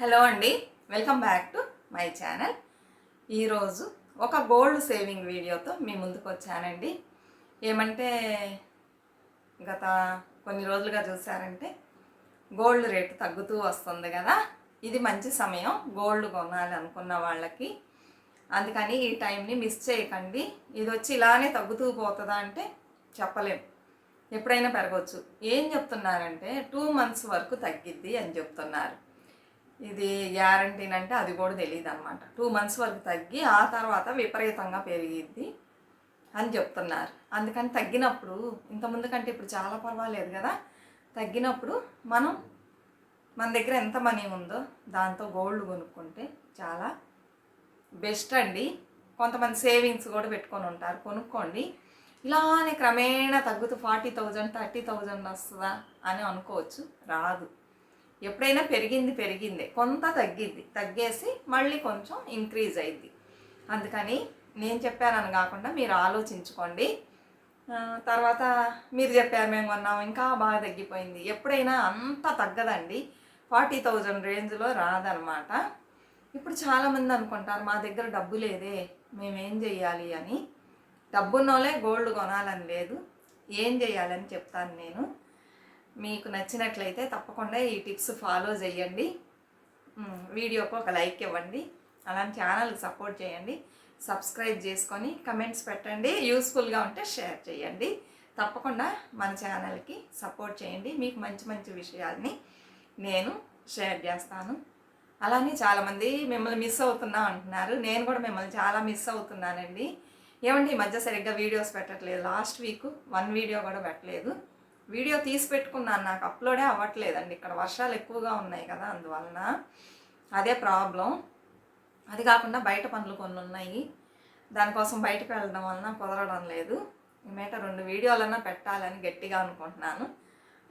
Hello అండి welcome back to my channel. ఈరోజు ఒక గోల్డ్ సేవింగ్ వీడియోతో మీ ముందుకు వచ్చానండి. ఏమంటే గత కొన్ని రోజులుగా చూసారంటే గోల్డ్ రేటు తగ్గుతూ వస్తుంది కదా. ఇది మంచి సమయం గోల్డ్ కొనాలి అనుకున్న వాళ్ళకి. అందుకని ఈ టైంని మిస్ చేయకండి. ఇది వచ్చి ఇలానే తగ్గుతూ పోతుందా అంటే చెప్పలేం. ఎప్పుడైనా పెరగవచ్చు ఏం చెప్తున్నారంటే టూ మంత్స్ వరకు తగ్గిద్ది అని చెప్తున్నారు. ఇది గ్యారంటీనంటే అది కూడా తెలియదు అనమాట టూ మంత్స్ వరకు తగ్గి ఆ తర్వాత విపరీతంగా పెరిగిద్ది అని చెప్తున్నారు. అందుకని తగ్గినప్పుడు ఇంతకుముందు కంటే ఇప్పుడు చాలా పర్వాలేదు కదా తగ్గినప్పుడు మనం మన దగ్గర ఎంత మనీ ఉందో దాంతో గోల్డ్ కొనుక్కుంటే చాలా బెస్ట్ అండి. కొంతమంది సేవింగ్స్ కూడా పెట్టుకొని ఉంటారు కొనుక్కోండి. ఇలానే క్రమేణా తగ్గుతూ ఫార్టీ థౌజండ్ థర్టీ థౌజండ్ వస్తుందా అని అనుకోవచ్చు రాదు. ఎప్పుడైనా పెరిగింది పెరిగిందే. కొంత తగ్గిద్ది తగ్గేసి మళ్ళీ కొంచెం ఇంక్రీజ్ అయింది. అందుకని నేను చెప్పానని కాకుండా మీరు ఆలోచించుకోండి. తర్వాత మీరు చెప్పారు మేము కొన్నాం ఇంకా బాగా తగ్గిపోయింది. ఎప్పుడైనా అంత తగ్గదండి. ఫార్టీ థౌజండ్ రేంజ్లో రాదనమాట. ఇప్పుడు చాలామంది అనుకుంటారు మా దగ్గర డబ్బు లేదే మేమేం చెయ్యాలి అని. డబ్బున్నోలే గోల్డ్ కొనాలని లేదు. ఏం చేయాలని చెప్తాను నేను. మీకు నచ్చినట్లయితే తప్పకుండా ఈ టిప్స్ ఫాలో చేయండి. వీడియోకు వీడియోకి ఒక లైక్ ఇవ్వండి. అలాంటి ఛానల్కి సపోర్ట్ చేయండి. సబ్స్క్రైబ్ చేసుకొని కమెంట్స్ పెట్టండి. యూస్ఫుల్గా ఉంటే షేర్ చేయండి. తప్పకుండా మన ఛానల్కి సపోర్ట్ చేయండి. మీకు మంచి మంచి విషయాల్ని నేను షేర్ చేస్తాను. అలానే చాలామంది మిమ్మల్ని మిస్ అవుతున్నా అంటున్నారు. నేను కూడా మిమ్మల్ని చాలా మిస్ అవుతున్నానండి. ఏమండి ఈ మధ్య సరిగ్గా వీడియోస్ పెట్టట్లేదు. లాస్ట్ వీక్ వన్ వీడియో కూడా పెట్టలేదు. వీడియో తీసి పెట్టుకున్నాను. నాకు అప్లోడే అవ్వట్లేదండి. ఇక్కడ వర్షాలు ఎక్కువగా ఉన్నాయి కదా అందువలన అదే ప్రాబ్లం. అది కాకుండా బయట పనులు కొన్ని ఉన్నాయి. దానికోసం బయటకు వెళ్ళడం వలన కుదరడం లేదు. ఈ మీట రెండు వీడియోలన్నా పెట్టాలని గట్టిగా అనుకుంటున్నాను.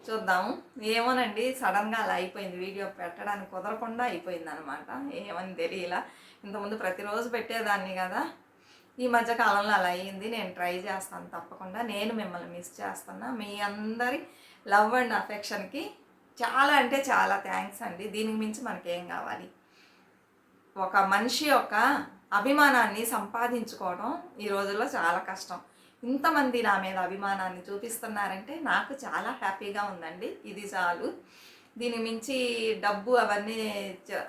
చూద్దాము ఏమోనండి సడన్గా అలా అయిపోయింది. వీడియో పెట్టడానికి కుదరకుండా అయిపోయింది అనమాట ఏమని తెలియలా. ఇంతకుముందు ప్రతిరోజు పెట్టేదాన్ని కదా. ఈ మధ్య కాలంలో అలా అయ్యింది. నేను ట్రై చేస్తాను తప్పకుండా. నేను మిమ్మల్ని మిస్ చేస్తున్నా. మీ అందరి లవ్ అండ్ అఫెక్షన్కి చాలా అంటే చాలా థ్యాంక్స్ అండి. దీనికి మించి మనకేం కావాలి? ఒక మనిషి యొక్క అభిమానాన్ని సంపాదించుకోవడం ఈ రోజుల్లో చాలా కష్టం. ఇంతమంది నా మీద అభిమానాన్ని చూపిస్తున్నారంటే నాకు చాలా హ్యాపీగా ఉందండి. ఇది చాలు. దీని మించి డబ్బు అవన్నీ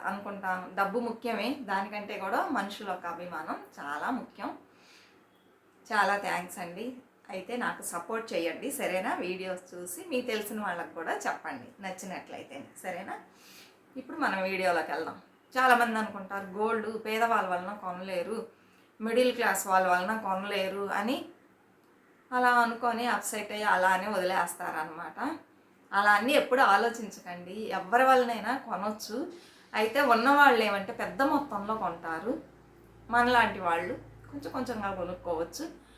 అనుకుంటాం. డబ్బు ముఖ్యమే. దానికంటే కూడా మనుషుల యొక్క అభిమానం చాలా ముఖ్యం. చాలా థ్యాంక్స్ అండి. అయితే నాకు సపోర్ట్ చేయండి సరేనా? వీడియోస్ చూసి మీకు తెలిసిన వాళ్ళకి కూడా చెప్పండి. నచ్చినట్లయితే. సరేనా? ఇప్పుడు మనం వీడియోలోకి వెళ్దాం. చాలామంది అనుకుంటారు గోల్డ్ పేదవాళ్ళ వలన కొనలేరు మిడిల్ క్లాస్ వాళ్ళ వలన కొనలేరు అని అలా అనుకొని అప్సెట్ అయ్యి అలానే వదిలేస్తారనమాట అలా అన్నీ ఎప్పుడు ఆలోచించకండి. ఎవరి వల్లనైనా కొనవచ్చు అయితే ఉన్నవాళ్ళు ఏమంటే పెద్ద మొత్తంలో కొంటారు. మనలాంటి వాళ్ళు కొంచెం కొంచెంగా కొనుక్కోవచ్చు.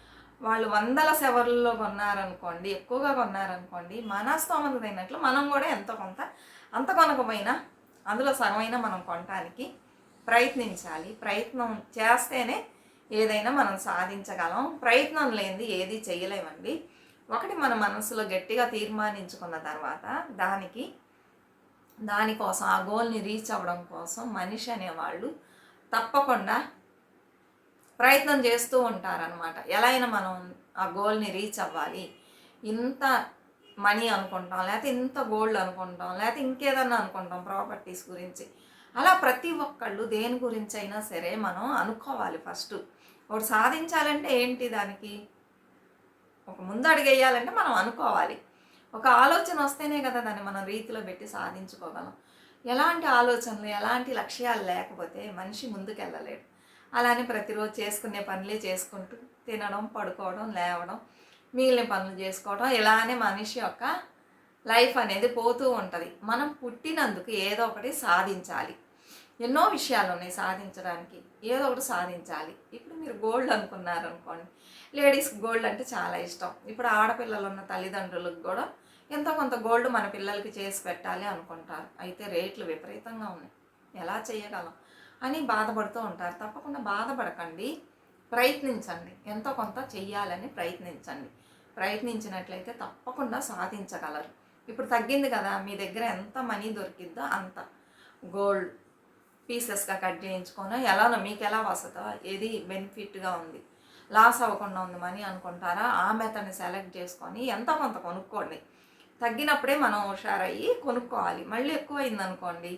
వాళ్ళు వందల సెవర్లలో కొన్నారనుకోండి ఎక్కువగా కొన్నారనుకోండి మన స్తోమత తగినట్లు మనం కూడా ఎంతో కొంత అంత కొనకపోయినా అందులో సగమైనా మనం కొనటానికి ప్రయత్నించాలి. ప్రయత్నం చేస్తేనే ఏదైనా మనం సాధించగలం. ప్రయత్నం లేనిది ఏది చేయలేమండి. ఒకటి మన మనసులో గట్టిగా తీర్మానించుకున్న తర్వాత దానికి దానికోసం ఆ గోల్ని రీచ్ అవ్వడం కోసం మనిషి అనేవాళ్ళు తప్పకుండా ప్రయత్నం చేస్తూ ఉంటారనమాట ఎలా అయినా మనం ఆ గోల్ని రీచ్ అవ్వాలి. ఇంత మనీ అనుకుంటాం లేకపోతే ఇంత గోల్డ్ అనుకుంటాం లేకపోతే ఇంకేదన్నా అనుకుంటాం ప్రాపర్టీస్ గురించి. అలా ప్రతి ఒక్కళ్ళు దేని గురించి అయినా సరే మనం అనుకోవాలి ఫస్ట్ ఒకటి సాధించాలంటే ఏంటి దానికి? ఒక ముందు అడిగేయాలంటే మనం అనుకోవాలి. ఒక ఆలోచన వస్తేనే కదా దాన్ని మనం రీతిలో పెట్టి సాధించుకోగలం. ఎలాంటి ఆలోచనలు ఎలాంటి లక్ష్యాలు లేకపోతే మనిషి ముందుకెళ్ళలేడు. అలానే ప్రతిరోజు చేసుకునే పనులే చేసుకుంటూ తినడం పడుకోవడం లేవడం మిగిలిన పనులు చేసుకోవడం ఇలానే మనిషి యొక్క లైఫ్ అనేది పోతూ ఉంటుంది. మనం పుట్టినందుకు ఏదో ఒకటి సాధించాలి. ఎన్నో విషయాలు ఉన్నాయి సాధించడానికి. ఏదో ఒకటి సాధించాలి. ఇప్పుడు మీరు గోల్డ్ అనుకున్నారు అనుకోండి లేడీస్కి గోల్డ్ అంటే చాలా ఇష్టం. ఇప్పుడు ఆడపిల్లలు ఉన్న తల్లిదండ్రులకు కూడా ఎంతో కొంత గోల్డ్ మన పిల్లలకి చేసి పెట్టాలి అనుకుంటారు. అయితే రేట్లు విపరీతంగా ఉన్నాయి. ఎలా చేయగలం? అని బాధపడుతూ ఉంటారు. తప్పకుండా బాధపడకండి. ప్రయత్నించండి. ఎంతో కొంత చెయ్యాలని ప్రయత్నించండి. ప్రయత్నించినట్లయితే తప్పకుండా సాధించగలరు. ఇప్పుడు తగ్గింది కదా. మీ దగ్గర ఎంత మనీ దొరికిద్దో అంత. గోల్డ్ పీసెస్గా కట్ చేయించుకొని ఎలానో మీకు ఎలా వస్తుందో ఏది బెనిఫిట్గా ఉంది లాస్ అవ్వకుండా ఉంది మనీ అనుకుంటారా ఆ మెథడ్ని సెలెక్ట్ చేసుకొని ఎంతో కొంత కొనుక్కోండి. తగ్గినప్పుడే మనం హుషారయ్యి కొనుక్కోవాలి. మళ్ళీ ఎక్కువ అనుకోండి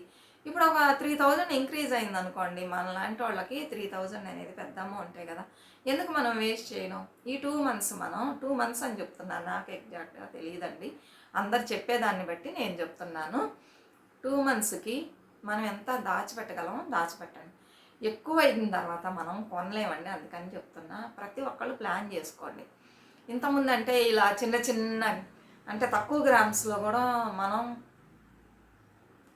ఇప్పుడు ఒక త్రీ థౌజండ్ ఇంక్రీజ్ అయింది అనుకోండి మన లాంటి వాళ్ళకి త్రీ థౌజండ్ అనేది పెద్ద అమౌంటే కదా. ఎందుకు మనం వేస్ట్ చేయడం ఈ టూ మంత్స్ మనం టూ మంత్స్ అని చెప్తున్నాను నాకు ఎగ్జాక్ట్గా తెలియదండి. అందరు చెప్పేదాన్ని బట్టి నేను చెప్తున్నాను. టూ మంత్స్కి మనం ఎంత దాచిపెట్టగలమో దాచిపెట్టండి. ఎక్కువ అయిన తర్వాత మనం కొనలేమండి అందుకని చెప్తున్నా. ప్రతి ఒక్కళ్ళు ప్లాన్ చేసుకోండి. ఇంతకుముందు అంటే ఇలా చిన్న చిన్న అంటే తక్కువ గ్రామ్స్లో కూడా మనం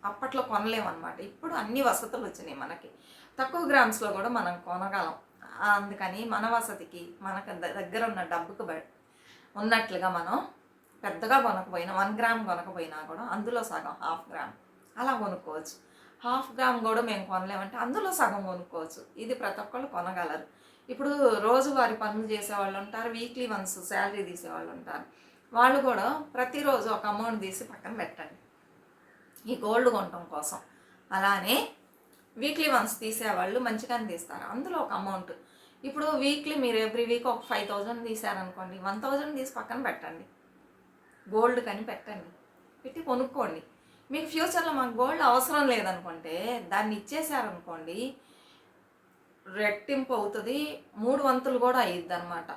అప్పట్లో కొనలేమన్నమాట. ఇప్పుడు అన్ని వసతులు వచ్చినాయి మనకి. తక్కువ గ్రామ్స్లో కూడా మనం కొనగలం. అందుకని మన వసతికి మనకు ద- దగ్గర ఉన్న డబ్బుకు బ- ఉన్నట్లుగా మనం పెద్దగా కొనకపోయినా వన్ గ్రామ్ కొనకపోయినా కూడా అందులో సగం హాఫ్ గ్రామ్ అలా కొనుక్కోవచ్చు. హాఫ్ గ్రామ్ కూడా మేము కొనలేమంటే అందులో సగం కొనుక్కోవచ్చు. ఇది ప్రతి ఒక్కళ్ళు కొనగలరు. ఇప్పుడు రోజువారి పనులు చేసేవాళ్ళు ఉంటారు వీక్లీ వన్స్ శాలరీ తీసేవాళ్ళు ఉంటారు. వాళ్ళు కూడా ప్రతిరోజు ఒక అమౌంట్ తీసి పక్కన పెట్టండి. ఈ గోల్డ్ కొనటం కోసం. అలానే వీక్లీ వన్స్ తీసేవాళ్ళు మంచిగానే తీస్తారు. అందులో ఒక అమౌంట్ ఇప్పుడు వీక్లీ మీరు ఎవ్రీ వీక్ ఒక ఫైవ్ థౌజండ్ తీసారనుకోండి వన్ థౌజండ్ తీసి పక్కన పెట్టండి. గోల్డ్ కని పెట్టండి. పెట్టి కొనుక్కోండి. మీకు ఫ్యూచర్లో మాకు గోల్డ్ అవసరం లేదనుకుంటే దాన్ని ఇచ్చేసారనుకోండి రెట్టింపు అవుతుంది మూడు వంతులు కూడా అయ్యిద్ది అనమాట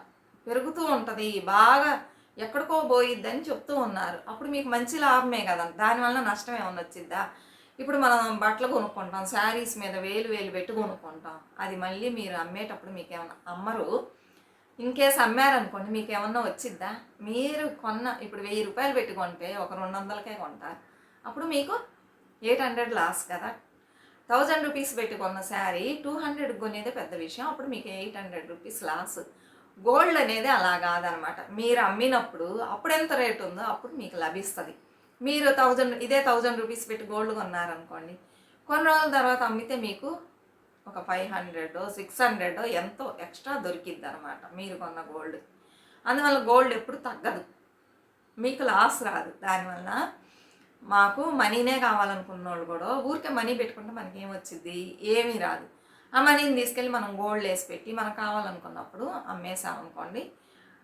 పెరుగుతూ ఉంటుంది బాగా ఎక్కడికో పోయిద్దని చెప్తూ ఉన్నారు. అప్పుడు మీకు మంచి లాభమే కదా దానివల్ల నష్టం ఏమన్నా వచ్చిద్దా? ఇప్పుడు మనం బట్టలు కొనుక్కుంటాం శారీస్ మీద వేలు వేలు పెట్టి కొనుక్కుంటాం. అది మళ్ళీ మీరు అమ్మేటప్పుడు మీకు ఏమన్నా అమ్మరు. ఇన్ కేస్ అమ్మారనుకోండి మీకు ఏమన్నా వచ్చిద్దా? మీరు కొన్న ఇప్పుడు వెయ్యి రూపాయలు పెట్టి కొంటే ఒక రెండు వందలకే కొంటారు. అప్పుడు మీకు ఎయిట్ హండ్రెడ్ లాస్ కదా. థౌజండ్ రూపీస్ పెట్టి కొన్న శారీ టూ హండ్రెడ్ కొనేదే పెద్ద విషయం. అప్పుడు మీకు eight hundred rupees loss gold అనేది అలా కాదనమాట. మీరు అమ్మినప్పుడు అప్పుడు ఎంత రేట్ ఉందో అప్పుడు మీకు లభిస్తుంది. మీరు థౌజండ్ ఇదే థౌజండ్ రూపీస్ పెట్టి గోల్డ్ కొన్నారనుకోండి. కొన్ని రోజుల తర్వాత అమ్మితే మీకు ఒక ఫైవ్ హండ్రెడ్ సిక్స్ హండ్రెడ్ ఎంతో ఎక్స్ట్రా దొరికిద్ది అనమాట మీరు కొన్న గోల్డ్ అందువల్ల గోల్డ్ ఎప్పుడు తగ్గదు. మీకు లాస్ రాదు. దానివల్ల మాకు మనీనే కావాలనుకున్న వాళ్ళు కూడా ఊరికే మనీ పెట్టుకుంటే మనకి ఏం వచ్చింది ఏమీ రాదు. ఆ మనీని తీసుకెళ్ళి మనం గోల్డ్ వేసి పెట్టి మనకు కావాలనుకున్నప్పుడు అమ్మేసామనుకోండి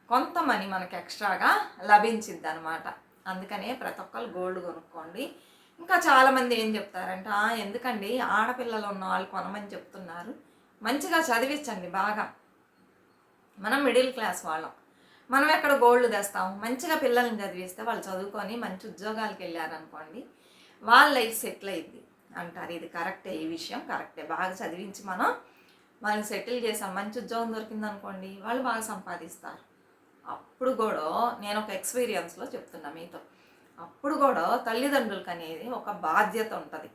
కొంత మనీ మనకి ఎక్స్ట్రాగా లభించిద్ది అనమాట అందుకనే ప్రతి ఒక్కరు గోల్డ్ కొనుక్కోండి. ఇంకా చాలామంది ఏం చెప్తారంటే ఎందుకండి? ఆడపిల్లలు ఉన్న వాళ్ళు కొనమని చెప్తున్నారు. మంచిగా చదివించండి బాగా. మనం మిడిల్ క్లాస్ వాళ్ళం. మనం ఎక్కడ గోల్డ్ తెస్తాం? మంచిగా పిల్లల్ని చదివిస్తే వాళ్ళు చదువుకొని మంచి ఉద్యోగాలకు వెళ్ళారనుకోండి వాళ్ళ లైఫ్ సెటిల్ అయింది అంటారు. ఇది కరెక్టే ఈ విషయం కరెక్టే. బాగా చదివించి మనం వాళ్ళని సెటిల్ చేసాం మంచి ఉద్యోగం దొరికిందనుకోండి వాళ్ళు బాగా సంపాదిస్తారు. అప్పుడు కూడా నేను ఒక ఎక్స్పీరియన్స్లో చెప్తున్నా మీతో. అప్పుడు కూడా తల్లిదండ్రులకు అనేది ఒక బాధ్యత ఉంటుంది.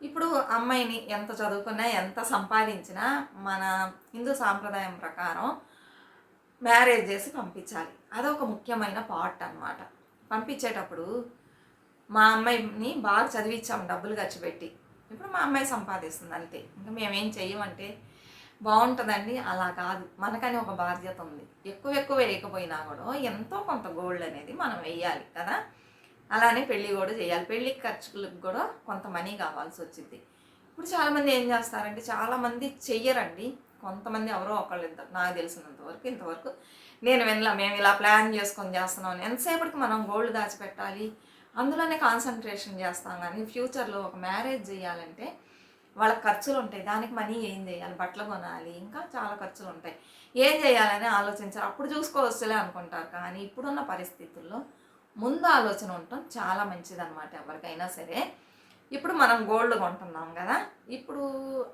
ఇప్పుడు అమ్మాయిని ఎంత చదువుకున్నా ఎంత సంపాదించినా మన హిందూ సాంప్రదాయం ప్రకారం మ్యారేజ్ చేసి పంపించాలి. అదొక ముఖ్యమైన పార్ట్ అన్నమాట. పంపించేటప్పుడు మా అమ్మాయిని బాగా చదివించాము డబ్బులు ఖర్చు పెట్టి. ఇప్పుడు మా అమ్మాయి సంపాదిస్తుంది అంతే. ఇంకా మేమేం చెయ్యమంటే బాగుంటుందండి అలా కాదు. మనకని ఒక బాధ్యత ఉంది. ఎక్కువ ఎక్కువ వేయకపోయినా కూడా ఎంతో కొంత గోల్డ్ అనేది మనం వేయాలి కదా? అలానే పెళ్ళి కూడా చేయాలి. పెళ్ళి ఖర్చులకు కూడా కొంత మనీ కావాల్సి వచ్చింది. ఇప్పుడు చాలామంది ఏం చేస్తారంటే చాలామంది చెయ్యరండి. కొంతమంది ఎవరో ఒకళ్ళు ఇద్దరు. నాకు తెలిసినంత వరకు ఇంతవరకు నేను వినలా మేము ఇలా ప్లాన్ చేసుకొని చేస్తున్నాం అని. ఎంతసేపటికి మనం గోల్డ్ దాచిపెట్టాలి? అందులోనే కాన్సన్ట్రేషన్ చేస్తాం కానీ ఫ్యూచర్లో ఒక మ్యారేజ్ చేయాలంటే వాళ్ళ ఖర్చులు ఉంటాయి. దానికి మనీ ఏం చేయాలి? బట్టలు కొనాలి. ఇంకా చాలా ఖర్చులు ఉంటాయి. ఏం చేయాలని ఆలోచించారు? అప్పుడు చూసుకోవచ్చులే అనుకుంటారు కానీ ఇప్పుడున్న పరిస్థితుల్లో ముందు ఆలోచన ఉండటం చాలా మంచిదన్నమాట ఎవరికైనా సరే. ఇప్పుడు మనం గోల్డ్ కొంటున్నాం కదా ఇప్పుడు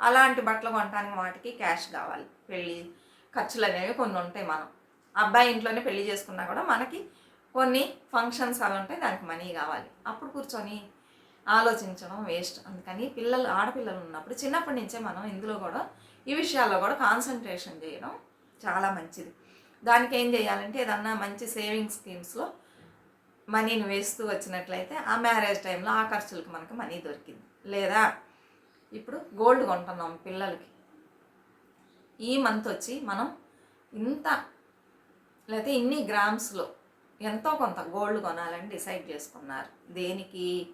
అలాంటి బట్టలు కొనడానికి వాటికి క్యాష్ కావాలి. పెళ్ళి ఖర్చులు అనేవి కొన్ని ఉంటాయి మనం. అబ్బాయి ఇంట్లోనే పెళ్ళి చేసుకున్నా కూడా మనకి కొన్ని ఫంక్షన్స్ అవి ఉంటాయి దానికి మనీ కావాలి. అప్పుడు కూర్చొని ఆలోచించడం వేస్ట్ అందుకని పిల్లలు ఆడపిల్లలు ఉన్నప్పుడు చిన్నప్పటి నుంచే మనం ఇందులో కూడా ఈ విషయాల్లో కూడా కాన్సన్ట్రేషన్ చేయడం చాలా మంచిది. దానికి ఏం చేయాలంటే ఏదన్నా మంచి సేవింగ్ స్కీమ్స్లో మనీని వేస్తూ వచ్చినట్లయితే ఆ మ్యారేజ్ టైంలో ఆ ఖర్చులకు మనకు మనీ దొరికింది. లేదా ఇప్పుడు గోల్డ్ కొంటున్నాం పిల్లలకి. ఈ మంత్ వచ్చి మనం ఇంత లేకపోతే ఇన్ని గ్రామ్స్లో ఎంతో కొంత గోల్డ్ కొనాలని డిసైడ్ చేసుకున్నారు. దేనికి?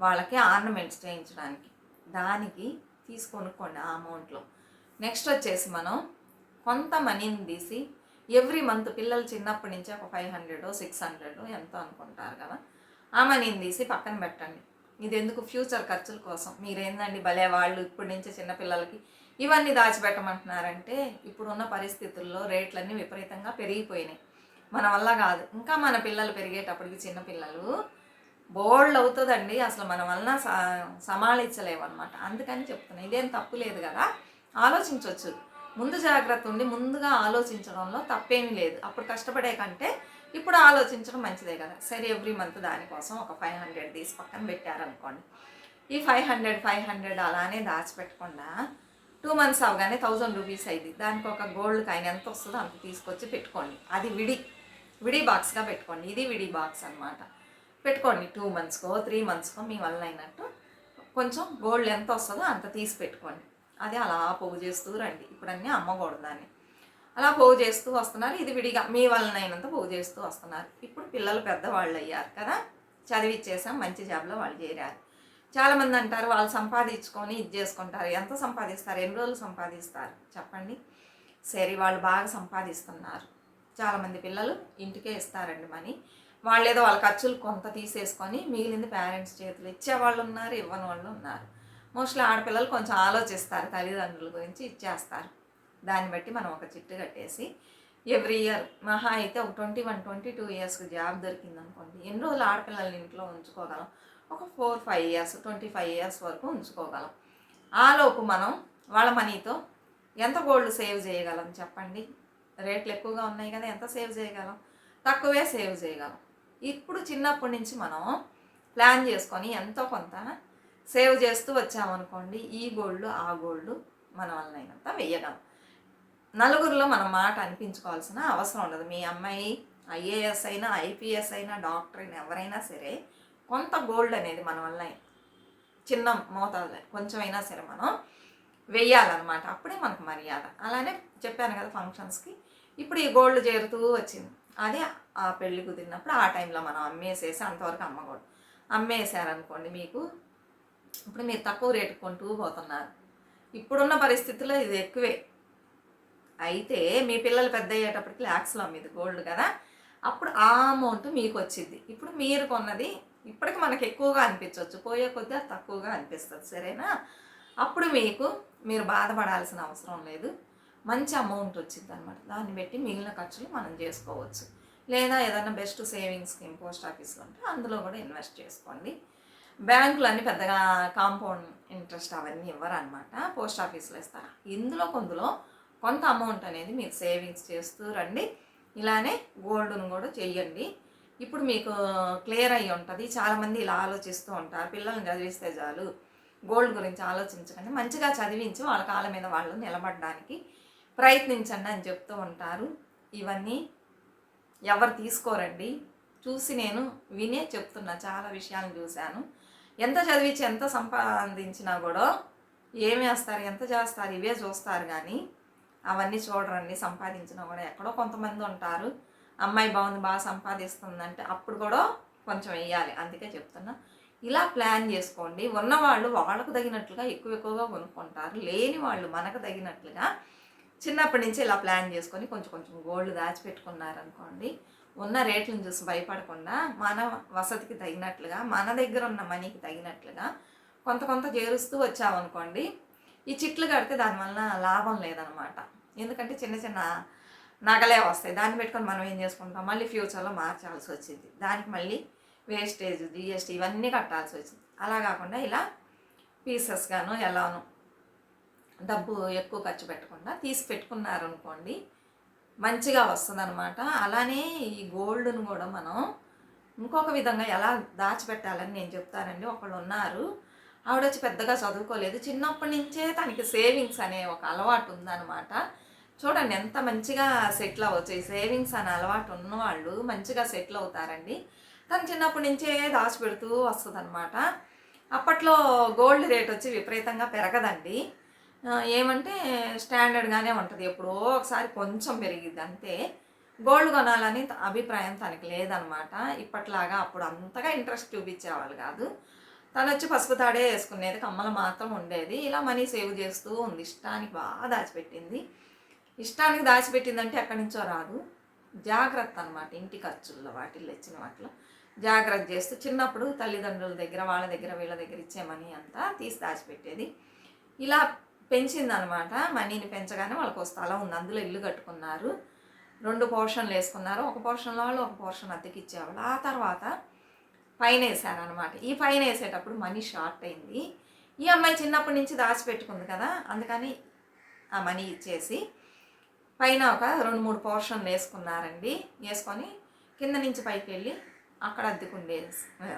వాళ్ళకి ఆర్నమెంట్స్ చేయించడానికి. దానికి తీసుకొనుక్కోండి ఆ అమౌంట్లో. నెక్స్ట్ వచ్చేసి మనం కొంత మనీని తీసి ఎవ్రీ మంత్ పిల్లలు చిన్నప్పటి నుంచి ఒక ఫైవ్ హండ్రెడ్ సిక్స్ హండ్రెడ్ ఎంతో అనుకుంటారు కదా. ఆ మనీని తీసి పక్కన పెట్టండి. ఇది ఎందుకు ఫ్యూచర్ ఖర్చుల కోసం? మీరేందండి భలే వాళ్ళు ఇప్పటి నుంచి చిన్నపిల్లలకి ఇవన్నీ దాచిపెట్టమంటున్నారంటే ఇప్పుడున్న పరిస్థితుల్లో రేట్లన్నీ విపరీతంగా పెరిగిపోయినాయి. మన వల్ల కాదు. ఇంకా మన పిల్లలు పెరిగేటప్పటికి చిన్నపిల్లలు బోల్డ్ అవుతుందండి. అసలు మన వలన స- సమాళించలేము అనమాట అందుకని చెప్తున్నా. ఇదేం తప్పు లేదు కదా. ఆలోచించవచ్చు ముందు జాగ్రత్త ఉండి ముందుగా ఆలోచించడంలో తప్పేమీ లేదు. అప్పుడు కష్టపడే కంటే ఇప్పుడు ఆలోచించడం మంచిదే కదా. సరే ఎవ్రీ మంత్ దానికోసం ఒక ఫైవ్ హండ్రెడ్ తీసి పక్కన పెట్టారనుకోండి. ఈ ఫైవ్ హండ్రెడ్ ఫైవ్ హండ్రెడ్ అలానే దాచిపెట్టకుండా టూ మంత్స్ అవగానే థౌజండ్ రూపీస్ అయింది. దానికి ఒక గోల్డ్ కాయిన్ ఎంత వస్తుందో అంత తీసుకొచ్చి పెట్టుకోండి. అది విడి విడి బాక్స్గా పెట్టుకోండి. ఇది విడి బాక్స్ అనమాట పెట్టుకోండి. టూ మంత్స్కో త్రీ మంత్స్కో మీ వల్ల అయినట్టు కొంచెం గోల్డ్ ఎంత వస్తుందో అంత తీసి పెట్టుకోండి. అది అలా పోగు చేస్తూ రండి. ఇప్పుడు అన్నీ అమ్మకూడదు దాన్ని అలా పోగు చేస్తూ వస్తున్నారు. ఇది విడిగా మీ వలనైనంత పోగు చేస్తూ వస్తున్నారు. ఇప్పుడు పిల్లలు పెద్దవాళ్ళు అయ్యారు కదా? చదివిచ్చేసాం మంచి జాబ్లో వాళ్ళు చేరారు. చాలామంది అంటారు వాళ్ళు సంపాదించుకొని ఇది చేసుకుంటారు. ఎంత సంపాదిస్తారు? ఎన్ని రోజులు సంపాదిస్తారు? చెప్పండి. సరే వాళ్ళు బాగా సంపాదిస్తున్నారు. చాలామంది పిల్లలు ఇంటికే ఇస్తారండి మనీ. వాళ్ళు ఏదో వాళ్ళ ఖర్చులు కొంత తీసేసుకొని మిగిలింది పేరెంట్స్ చేతులు ఇచ్చేవాళ్ళు ఉన్నారు ఇవ్వని వాళ్ళు ఉన్నారు. మోస్ట్లీ ఆడపిల్లలు కొంచెం ఆలోచిస్తారు తల్లిదండ్రుల గురించి ఇచ్చేస్తారు. దాన్ని బట్టి మనం ఒక చిట్టు కట్టేసి ఎవ్రీ ఇయర్ మహా అయితే ఒక ట్వంటీ వన్ ట్వంటీ టూ ఇయర్స్కి జాబ్ దొరికింది అనుకోండి ఎన్ని రోజులు ఆడపిల్లల్ని ఇంట్లో ఉంచుకోగలం? ఒక four five years twenty five years వరకు ఉంచుకోగలం. ఆలోపు మనం వాళ్ళ మనీతో ఎంత గోల్డ్ సేవ్ చేయగలం చెప్పండి? రేట్లు ఎక్కువగా ఉన్నాయి కదా ఎంత సేవ్ చేయగలం? తక్కువే సేవ్ చేయగలం. ఇప్పుడు చిన్నప్పటి నుంచి మనం ప్లాన్ చేసుకొని ఎంతో కొంత సేవ్ చేస్తూ వచ్చామనుకోండి ఈ గోల్డ్ ఆ గోల్డ్ మన వల్ల వెయ్యగలం నలుగురిలో మన మాట అనిపించుకోవాల్సిన అవసరం ఉండదు. మీ అమ్మాయి ఐఏఎస్ అయినా ఐపీఎస్ అయినా డాక్టర్ అయినా ఎవరైనా సరే కొంత గోల్డ్ అనేది మన వల్ల చిన్న మోతాదు కొంచెం అయినా సరే మనం వెయ్యాలన్నమాట అప్పుడే మనకు మర్యాద. అలానే చెప్పాను కదా ఫంక్షన్స్కి ఇప్పుడు ఈ గోల్డ్ చేరుతూ వచ్చింది. అదే ఆ పెళ్ళి కుదిరినప్పుడు ఆ టైంలో మనం అమ్మేసేసి అంతవరకు అమ్మకూడదు. అమ్మేసారనుకోండి మీకు ఇప్పుడు మీరు తక్కువ రేటు కొంటూ పోతున్నారు. ఇప్పుడున్న పరిస్థితుల్లో ఇది ఎక్కువే. అయితే మీ పిల్లలు పెద్ద అయ్యేటప్పటికి ల్యాక్స్లో మీది గోల్డ్ కదా. అప్పుడు ఆ అమౌంట్ మీకు వచ్చింది. ఇప్పుడు మీరు కొన్నది ఇప్పటికి మనకు ఎక్కువగా అనిపించవచ్చు. పోయే కొద్దిగా అది తక్కువగా అనిపిస్తుంది. సరేనా? అప్పుడు మీకు మీరు బాధపడాల్సిన అవసరం లేదు. మంచి అమౌంట్ వచ్చింది అనమాట దాన్ని బట్టి మిగిలిన ఖర్చులు మనం చేసుకోవచ్చు. లేదా ఏదైనా బెస్ట్ సేవింగ్ స్కీమ్ పోస్ట్ ఆఫీస్లో ఉంటే అందులో కూడా ఇన్వెస్ట్ చేసుకోండి. బ్యాంకులు అన్నీ పెద్దగా కాంపౌండ్ ఇంట్రెస్ట్ అవన్నీ ఇవ్వరు అనమాట పోస్ట్ ఆఫీస్లో ఇస్తారు? ఇందులో కొందులో కొంత అమౌంట్ అనేది మీరు సేవింగ్స్ చేస్తూ రండి. ఇలానే గోల్డ్ను కూడా చెయ్యండి. ఇప్పుడు మీకు క్లియర్ అయ్యి ఉంటుంది. చాలామంది ఇలా ఆలోచిస్తూ ఉంటారు. పిల్లల్ని చదివిస్తే చాలు. గోల్డ్ గురించి ఆలోచించకండి. మంచిగా చదివించి వాళ్ళ కాళ్ళ మీద వాళ్ళు నిలబడడానికి ప్రయత్నించండి అని చెప్తూ ఉంటారు. ఇవన్నీ ఎవరు తీసుకోరండి. చూసి నేను వినే చెప్తున్నా. చాలా విషయాలను చూశాను. ఎంత చదివించి ఎంత సంపాదించినా కూడా ఏమి వేస్తారు ఎంత చేస్తారు ఇవే చూస్తారు కానీ అవన్నీ చూడరండి సంపాదించినా కూడా ఎక్కడో కొంతమంది ఉంటారు. అమ్మాయి బాగుంది బాగా సంపాదిస్తుందంటే అప్పుడు కూడా కొంచెం వేయాలి అందుకే చెప్తున్నా. ఇలా ప్లాన్ చేసుకోండి. ఉన్నవాళ్ళు వాళ్ళకు తగినట్లుగా ఎక్కువ ఎక్కువగా కొనుక్కుంటారు. లేని వాళ్ళు మనకు తగినట్లుగా చిన్నప్పటి నుంచి ఇలా ప్లాన్ చేసుకొని కొంచెం కొంచెం గోల్డ్ దాచిపెట్టుకున్నారనుకోండి ఉన్న రేట్లను చూసి భయపడకుండా మన వసతికి తగినట్లుగా మన దగ్గర ఉన్న మనీకి తగినట్లుగా కొంత కొంత చేరుస్తూ వచ్చామనుకోండి ఈ చిట్లు కడితే దానివల్ల లాభం లేదనమాట. ఎందుకంటే చిన్న చిన్న నగలే వస్తాయి. దాన్ని పెట్టుకొని మనం ఏం చేసుకుంటాం? మళ్ళీ ఫ్యూచర్లో మార్చాల్సి వచ్చింది. దానికి మళ్ళీ వేస్టేజ్ జిఎస్టీ ఇవన్నీ కట్టాల్సి వచ్చింది. అలా కాకుండా ఇలా పీసెస్గాను ఎలానో డబ్బు ఎక్కువ ఖర్చు పెట్టకుండా తీసి పెట్టుకున్నారు అనుకోండి మంచిగా వస్తుంది అనమాట అలానే ఈ గోల్డ్ను కూడా మనం ఇంకొక విధంగా ఎలా దాచిపెట్టాలని నేను చెప్తానండి. ఒకళ్ళు ఉన్నారు ఆవిడ వచ్చి పెద్దగా చదువుకోలేదు. చిన్నప్పటి నుంచే తనకి సేవింగ్స్ అనే ఒక అలవాటు ఉందన్నమాట. చూడండి ఎంత మంచిగా సెటిల్ అవ్వచ్చు. ఈ సేవింగ్స్ అనే అలవాటు ఉన్నవాళ్ళు మంచిగా సెటిల్ అవుతారండి. తను చిన్నప్పటి నుంచే దాచిపెడుతూ వస్తుంది అనమాట అప్పట్లో గోల్డ్ రేట్ వచ్చి విపరీతంగా పెరగదండి. ఏమంటే స్టాండర్డ్గానే ఉంటుంది. ఎప్పుడో ఒకసారి కొంచెం పెరిగిద్ది అంతే. గోల్డ్ కొనాలని అభిప్రాయం తనకి లేదనమాట. ఇప్పట్లాగా అప్పుడు అంతగా ఇంట్రెస్ట్ చూపించేవాళ్ళు కాదు. తను వచ్చి పసుపు తాడే వేసుకునేది కమ్మలు మాత్రం ఉండేది. ఇలా మనీ సేవ్ చేస్తూ ఉంది. ఇష్టానికి బాగా దాచిపెట్టింది. ఇష్టానికి దాచిపెట్టిందంటే ఎక్కడి నుంచో రాదు. జాగ్రత్త అనమాట ఇంటి ఖర్చుల్లో వాటిల్లో ఇచ్చిన వాటిలో. జాగ్రత్త చేస్తూ చిన్నప్పుడు తల్లిదండ్రుల దగ్గర వాళ్ళ దగ్గర వీళ్ళ దగ్గర ఇచ్చే మనీ అంతా తీసి దాచిపెట్టేది. ఇలా పెంచిందనమాట. మనీని పెంచగానే వాళ్ళకు ఒక స్థలం ఉంది. అందులో ఇల్లు కట్టుకున్నారు. రెండు పోర్షన్లు వేసుకున్నారు. ఒక పోర్షన్లో వాళ్ళు ఒక పోర్షన్ అద్దెకి ఇచ్చేవాళ్ళు. ఆ తర్వాత పైన వేసారనమాట ఈ పైన వేసేటప్పుడు మనీ షార్ట్ అయింది. ఈ అమ్మాయి చిన్నప్పటి నుంచి దాచిపెట్టుకుంది కదా అందుకని ఆ మనీ ఇచ్చేసి పైన ఒక రెండు మూడు పోర్షన్లు వేసుకున్నారండి. వేసుకొని కింద నుంచి పైకి వెళ్ళి అక్కడ అద్దెకుండే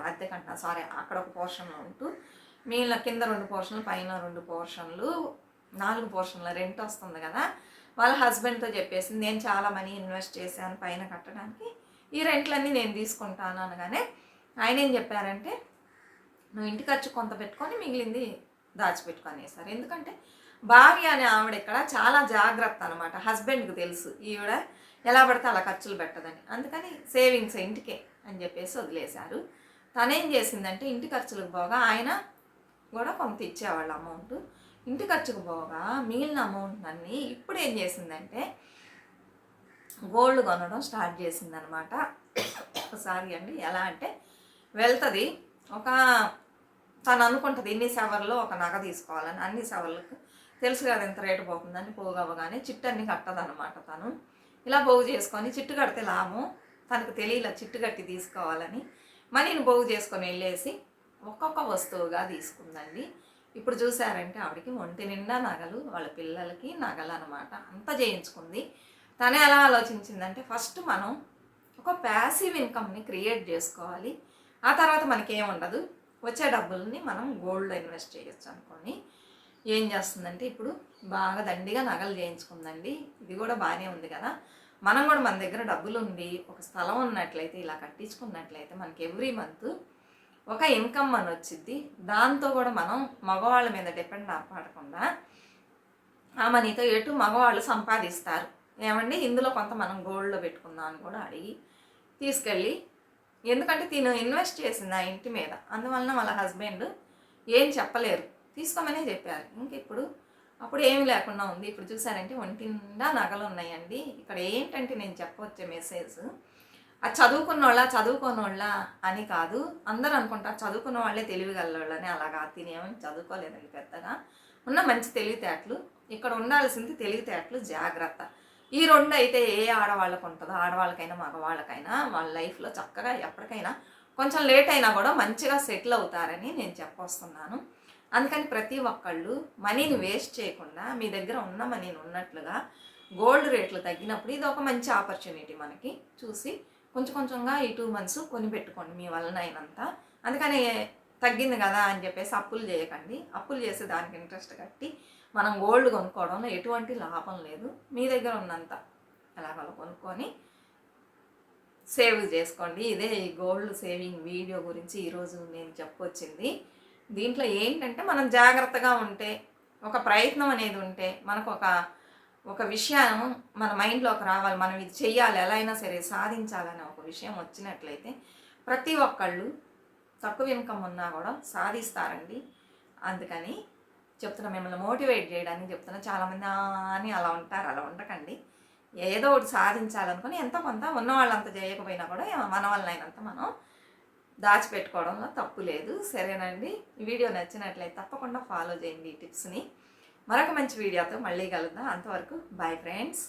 అద్దెకంట సారీ అక్కడ ఒక పోర్షన్లో ఉంటూ మిగిలిన కింద రెండు పోర్షన్లు పైన రెండు పోర్షన్లు నాలుగు పోర్షన్ల రెంట్ వస్తుంది కదా. వాళ్ళ హస్బెండ్తో చెప్పేసింది నేను చాలా మనీ ఇన్వెస్ట్ చేశాను పైన కట్టడానికి. ఈ రెంట్లన్నీ నేను తీసుకుంటాను అనగానే ఆయన ఏం చెప్పారంటే నువ్వు ఇంటి ఖర్చు కొంత పెట్టుకొని మిగిలింది దాచిపెట్టుకొనేసారు. ఎందుకంటే భార్య అనే ఆవిడ ఇక్కడ చాలా జాగ్రత్త అనమాట హస్బెండ్కి తెలుసు ఈవిడ ఎలా పడితే అలా ఖర్చులు పెట్టదని. అందుకని సేవింగ్స్ ఇంటికే అని చెప్పేసి వదిలేశారు. తనేం చేసిందంటే ఇంటి ఖర్చులకు పోగా ఆయన కూడా కొంత ఇచ్చేవాళ్ళు అమౌంట్. ఇంటి ఖర్చుకు పోగా మిగిలిన అమౌంట్ అన్ని ఇప్పుడు ఏం చేసిందంటే గోల్డ్ కొనడం స్టార్ట్ చేసిందనమాట. ఒకసారి అండి ఎలా అంటే వెళ్తుంది ఒక తను అనుకుంటుంది ఇన్ని సవర్లో ఒక నగ తీసుకోవాలని. అన్ని సవర్లకు తెలుసు కదా ఎంత రేటు పోతుందని పోగవగానే చిట్టు అన్ని కట్టదనమాట తను. ఇలా పోగు చేసుకొని చిట్టు కడితే లాభం. తనకు తెలియలే చిట్టు కట్టి తీసుకోవాలని. మనీని పోగు చేసుకొని వెళ్ళేసి ఒక్కొక్క వస్తువుగా తీసుకుందండి. ఇప్పుడు చూసారంటే ఆవిడకి ఒంటి నిండా నగలు వాళ్ళ పిల్లలకి నగలు అనమాట అంతా చేయించుకుంది. తనే ఎలా ఆలోచించిందంటే ఫస్ట్ మనం ఒక ప్యాసివ్ ఇన్కమ్ని క్రియేట్ చేసుకోవాలి. ఆ తర్వాత మనకేం ఉండదు. వచ్చే డబ్బుల్ని మనం గోల్డ్లో ఇన్వెస్ట్ చేయొచ్చు అనుకొని ఏం చేస్తుందంటే ఇప్పుడు బాగా దండిగా నగలు చేయించుకుందండి. ఇది కూడా బాగానే ఉంది కదా. మనం కూడా మన దగ్గర డబ్బులు ఉండి ఒక స్థలం ఉన్నట్లయితే ఇలా కట్టించుకున్నట్లయితే మనకి ఎవ్రీ మంత్ ఒక ఇన్కమ్ అని వచ్చింది దాంతో కూడా మనం మగవాళ్ళ మీద డిపెండ్ అవ్వకుండా ఆ మనీతో ఎటు మగవాళ్ళు సంపాదిస్తారు. ఏమండి? ఇందులో కొంత మనం గోల్డ్లో పెట్టుకుందాం అని కూడా అడిగి తీసుకెళ్ళి ఎందుకంటే తిను ఇన్వెస్ట్ చేసింది ఆ ఇంటి మీద. అందువలన వాళ్ళ హస్బెండ్ ఏం చెప్పలేరు. తీసుకోమనే చెప్పారు. ఇంక ఇప్పుడు అప్పుడు ఏమి లేకుండా ఉంది. ఇప్పుడు చూసారంటే ఒంటి నిండా నగలు ఉన్నాయండి ఇక్కడ ఏంటంటే నేను చెప్పవచ్చే మెసేజ్. అది చదువుకున్న వాళ్ళ చదువుకోని వాళ్ళ అని కాదు. అందరూ అనుకుంటారు చదువుకున్న వాళ్ళే తెలివిగలవాళ్ళని అలాగా తినేమని చదువుకోలేదండి పెద్దగా. ఉన్న మంచి తెలివితేటలు ఇక్కడ ఉండాల్సింది తెలివితేటలు జాగ్రత్త. ఈ రెండు అయితే ఏ ఆడవాళ్ళకు ఉంటుందో ఆడవాళ్ళకైనా మగవాళ్ళకైనా వాళ్ళ లైఫ్లో చక్కగా ఎప్పటికైనా కొంచెం లేట్ అయినా కూడా మంచిగా సెటిల్ అవుతారని నేను చెప్పొస్తున్నాను. అందుకని ప్రతి ఒక్కళ్ళు మనీని వేస్ట్ చేయకుండా మీ దగ్గర ఉన్న మనీని ఉన్నట్లుగా గోల్డ్ రేట్లు తగ్గినప్పుడు ఇది ఒక మంచి ఆపర్చునిటీ మనకి చూసి కొంచెం కొంచెంగా ఈ టూ మంత్స్ కొని పెట్టుకోండి మీ వలన అయినంత. అందుకని తగ్గింది కదా అని చెప్పేసి అప్పులు చేయకండి. అప్పులు చేసి దానికి ఇంట్రెస్ట్ కట్టి మనం గోల్డ్ కొనుక్కోవడంలో ఎటువంటి లాభం లేదు. మీ దగ్గర ఉన్నంత ఎలాగో కొనుక్కొని సేవ్ చేసుకోండి. ఇదే ఈ గోల్డ్ సేవింగ్ వీడియో గురించి ఈరోజు నేను చెప్పొచ్చింది. దీంట్లో ఏంటంటే మనం జాగ్రత్తగా ఉంటే ఒక ప్రయత్నం అనేది ఉంటే మనకు ఒక ఒక విషయం మన మైండ్లోకి రావాలి మనం ఇది చెయ్యాలి ఎలా అయినా సరే సాధించాలనే ఒక విషయం వచ్చినట్లయితే ప్రతి ఒక్కళ్ళు తక్కువ ఇన్కమ్ ఉన్నా కూడా సాధిస్తారండి. అందుకని చెప్తున్నా మిమ్మల్ని మోటివేట్ చేయడానికి చెప్తున్నా చాలామంది అని అలా ఉంటారు అలా ఉండకండి. ఏదో ఒకటి సాధించాలనుకుని ఎంత కొంత ఉన్న వాళ్ళంత చేయకపోయినా కూడా మన వల్ల అయినంత మనం దాచిపెట్టుకోవడంలో తప్పు లేదు. సరేనండి. వీడియో నచ్చినట్లయితే తప్పకుండా ఫాలో చేయండి ఈ టిప్స్ని. మరొక మంచి వీడియోతో మళ్ళీ కలుద్దాం. అంతవరకు బాయ్ ఫ్రెండ్స్.